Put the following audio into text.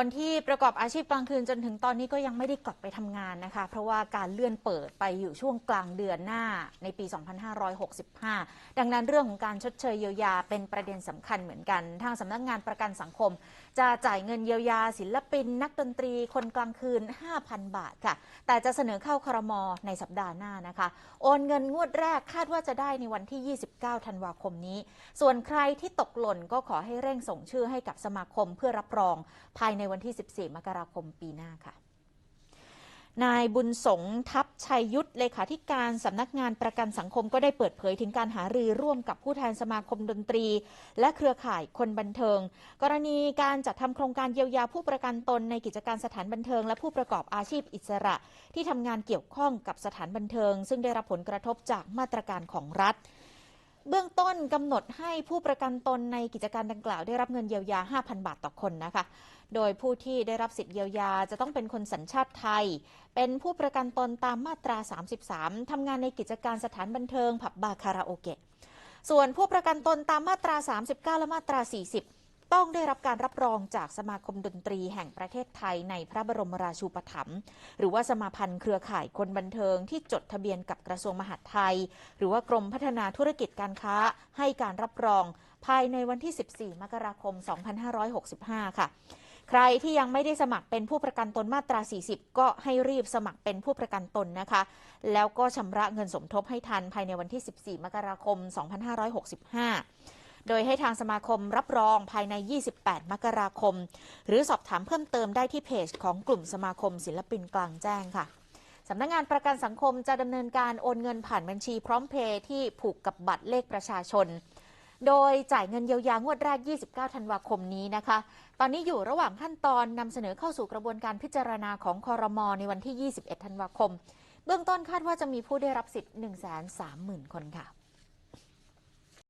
คนที่ประกอบอาชีพกลางคืนจนถึงตอนนี้ก็ยังไม่ได้กลับไปทำงานนะคะ เพราะว่าการเลื่อนเปิดไปอยู่ช่วงกลางเดือนหน้าในปี 2565 ดังนั้นเรื่องของการชดเชยเยียวยาเป็นประเด็นสำคัญเหมือนกัน ทางสำนักงานประกันสังคม จะจ่ายเงินเยียวยาศิลปิน นักดนตรีคนกลางคืน 5,000 บาทค่ะ แต่จะเสนอเข้าครมในสัปดาห์หน้านะคะ โอนเงินงวดแรกคาดว่าจะได้ในวันที่ 29 ธันวาคมนี้ ส่วนใครที่ตกหล่นก็ขอให้เร่งส่งชื่อให้กับสมาคมเพื่อรับรองภายในวันที่ 14 มกราคมปีหน้าค่ะ นายบุญสงทัพชัยยุทธเลขาธิการสำนักงานประกันสังคมก็ได้เปิดเผยถึงการหารือร่วมกับผู้แทนสมาคมดนตรี และเครือข่ายคนบันเทิง กรณีการจัดทำโครงการเยียวยาผู้ประกันตนในกิจการสถานบันเทิง และผู้ประกอบอาชีพอิสระ ที่ทำงานเกี่ยวข้องกับสถานบันเทิง ซึ่งได้รับผลกระทบจากมาตรการของรัฐ เบื้องต้นกำหนดให้ผู้ประกันตนในกิจการดังกล่าวได้รับเงินเยียวยา 5,000 บาทต่อคนนะคะ โดยผู้ที่ได้รับสิทธิเยียวยาจะต้องเป็นคนสัญชาติไทย เป็นผู้ประกันตนตามมาตรา 33 ทำงานในกิจการสถานบันเทิง ผับบาร์คาราโอเกะ ส่วนผู้ประกันตนตามมาตรา 39 และมาตรา 40 ต้องได้รับการรับรองจากสมาคมดนตรีแห่งประเทศไทยในพระบรมราชูปถัมภ์หรือว่าสมาพันธ์เครือข่ายคนบันเทิงที่จดทะเบียนกับกระทรวงมหาดไทย หรือว่ากรมพัฒนาธุรกิจการค้าให้การรับรอง ภายในวันที่ 14 มกราคม 2565 ค่ะใครที่ยังไม่ได้สมัครเป็นผู้ประกันตนมาตรา 40 ก็ให้รีบสมัครเป็นผู้ประกันตนนะคะ แล้วก็ชำระเงินสมทบให้ทันภายในวันที่ 14 มกราคม 2565 โดยให้ทางสมาคมรับรองภายใน 28 มกราคม หรือสอบถามเพิ่มเติมได้ที่เพจของกลุ่มสมาคมศิลปินกลางแจ้งค่ะสำนักงงานประกันสังคมจะดำเนินการโอนเงินผ่านบัญชีพร้อมเพย์ที่ผูกกับบัตรเลขประชาชน โดยจ่ายเงินเยียวยางวดแรก 29 ธันวาคมนี้นะคะ ตอนนี้อยู่ระหว่างขั้นตอนนำเสนอเข้าสู่กระบวนการพิจารณาของคอรมอในวันที่ 21 ธันวาคม เบื้องต้นคาดว่าจะมีผู้ได้รับสิทธิ์ 130,000 คนค่ะ